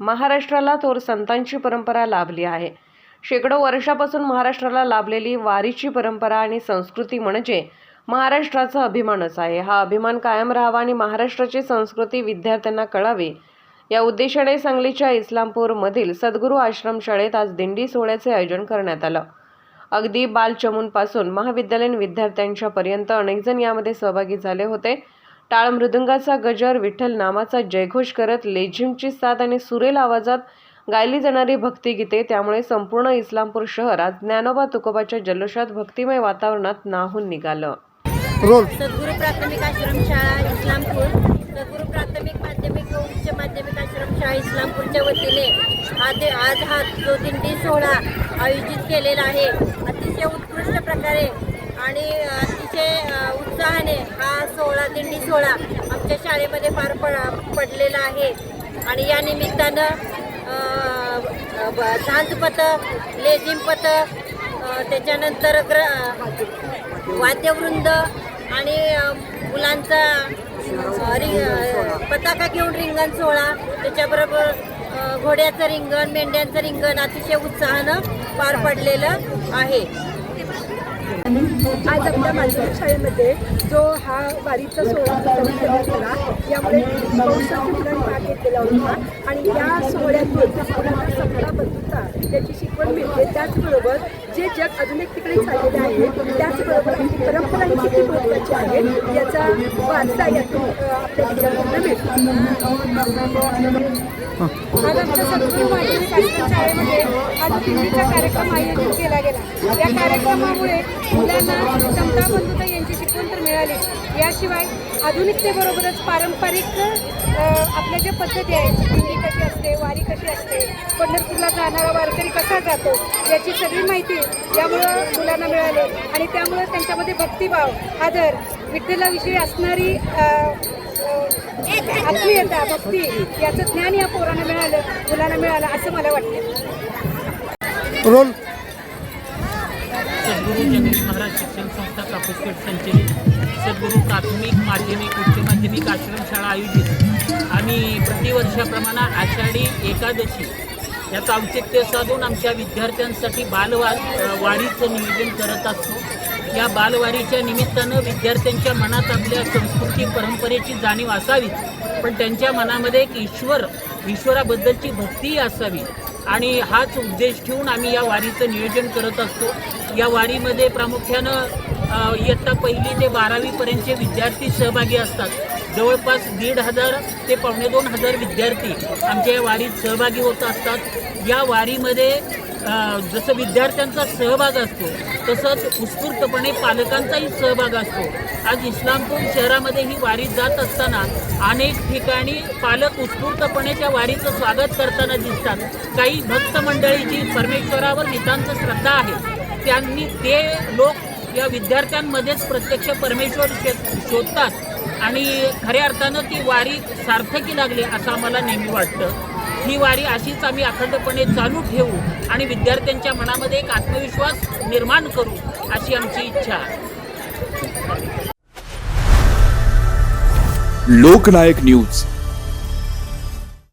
महाराष्ट्राला थोर संतांची परंपरा लाभली आहे. शेकडो वर्षापासून महाराष्ट्राला लाभलेली वारीची परंपरा आणि संस्कृती म्हणजे महाराष्ट्राचा अभिमानच आहे. हा अभिमान कायम राहावा आणि महाराष्ट्राची संस्कृती विद्यार्थ्यांना कळावी. या उद्देशाने सांगलीच्या इस्लामपूरमधील सद्गुरू आश्रमशाळेत आज दिंडी सोहळ्याचे आयोजन करण्यात आलं. अगदी बालचमूंपासून महाविद्यालयीन विद्यार्थ्यांच्यापर्यंत अनेकजण यामध्ये सहभागी झाले होते. टाळ मृदुंगाचा गजर विठ्ठल नामाचा जयघोष करत लेझिमची साथ आणि सुरेल आवाजात गायली जाणारी भक्तिगीते त्यामुळे संपूर्ण इस्लामपूर शहर आज ज्ञानोबा तुकोबाच्या जल्लोषात भक्तिमय वातावरणात नाहून निघालं. रोल. सद्गुरू प्राथमिक आश्रमशाळा इस्लामपूर. सद्गुरू प्राथमिक माध्यमिक व उच्च माध्यमिक आश्रमशाळा इस्लामपूरच्या वतीने हा ते आज हा जो दिंडी सोहळा आयोजित केलेला आहे अतिशय उत्कृष्ट प्रकारे आणि अतिशय उत्साहाने हा सोहळा दिंडी सोहळा आमच्या शाळेमध्ये पार पड पडलेला आहे. आणि या निमित्तानं अ, लेझिम पथक त्याच्यानंतर ग्र वाद्यवृंद आणि मुलांचा रिंग पताका घेऊन रिंगण सोहळा त्याच्याबरोबर घोड्याचं रिंगण मेंढ्यांचं रिंगण अतिशय उत्साहानं पार पडलेलं आहे. आज आपल्या माध्यमिक शाळेमध्ये जो हा वारीचा सोहळा प्रचलित करण्यात आला यामुळे बहुसंख्य मुलांनी घेतलेला होता. आणि या सोहळ्यातून मुलांना समता बंधुता याची शिकवण मिळते त्याचबरोबर जे जग एक ठिकाणी चाललेले आहे त्याचबरोबर आपली परंपरा ही किती महत्त्वाची आहे याचा वारसा यातून आपल्या विद्यार्थ्यांना मिळतो. आज आमच्या माध्यमिक आश्रम शाळेमध्ये आज दिंडीचा कार्यक्रम आयोजित केला गेला. या कार्यक्रमामुळे मुलांना समता बंधुता यांची शिकवण तर मिळाली. याशिवाय आधुनिकतेबरोबरच पारंपरिक आपल्या ज्या पद्धती आहेत असते वारी कशी असते पंढरपूरला जाणारा वारकरी कसा जातो याची सगळी माहिती यामुळं मुलांना मिळाली. आणि त्यामुळं त्यांच्यामध्ये भक्तिभाव आदर विठ्ठलाविषयी असणारी आत्मीयता भक्ती याचं ज्ञान या पोरांना मिळालं मुलांना मिळालं असं मला वाटतं. रोल. सद्गुरू महाराज शिक्षण संस्था कापूसपेठ संचलित. सद्गुरू प्राथमिक माध्यमिक उच्च माध्यमिक आश्रमशाळा आयोजित. आम्ही प्रतिवर्षाप्रमाणे आषाढी एकादशी याचं औचित्य साधून आमच्या विद्यार्थ्यांसाठी बालवा वारीचं नियोजन करत असतो. या बालवारीच्या निमित्तानं विद्यार्थ्यांच्या मनात आपल्या संस्कृती परंपरेची जाणीव असावी पण त्यांच्या मनामध्ये एक ईश्वर ईश्वराबद्दलची भक्तीही असावी. आणि हाच उद्देश ठेवून आम्ही या वारीचं नियोजन करत असतो. या वारीमध्ये प्रामुख्यानं इयत्ता पहिली ते बारावीपर्यंतचे विद्यार्थी सहभागी असतात. जवळपास दीड हजार ते पावणे दोन हजार विद्यार्थी आमच्या या वारीत सहभागी होत असतात. या वारीमध्ये जसं विद्यार्थ्यांचा सहभाग असतो तसंच उत्स्फूर्तपणे पालकांचाही सहभाग असतो. आज इस्लामपूर शहरामध्ये ही वारी जात असताना अनेक ठिकाणी पालक उत्स्फूर्तपणे त्या वारीचं स्वागत करताना दिसतात. काही भक्त मंडळी जी परमेश्वरावर नितांत श्रद्धा आहे त्यांनी ते लोक या विद्यार्थ्यांमध्येच प्रत्यक्ष परमेश्वर शोधतात. आणि खऱ्या अर्थानं ती वारी सार्थकी लागली असं आम्हाला नेहमी वाटतं. ही वारी अशीच आम्ही अखंडपणे चालू ठेवू आणि विद्यार्थ्यांच्या मनामध्ये एक आत्मविश्वास निर्माण करू अशी आमची इच्छा आहे. लोकनायक न्यूज.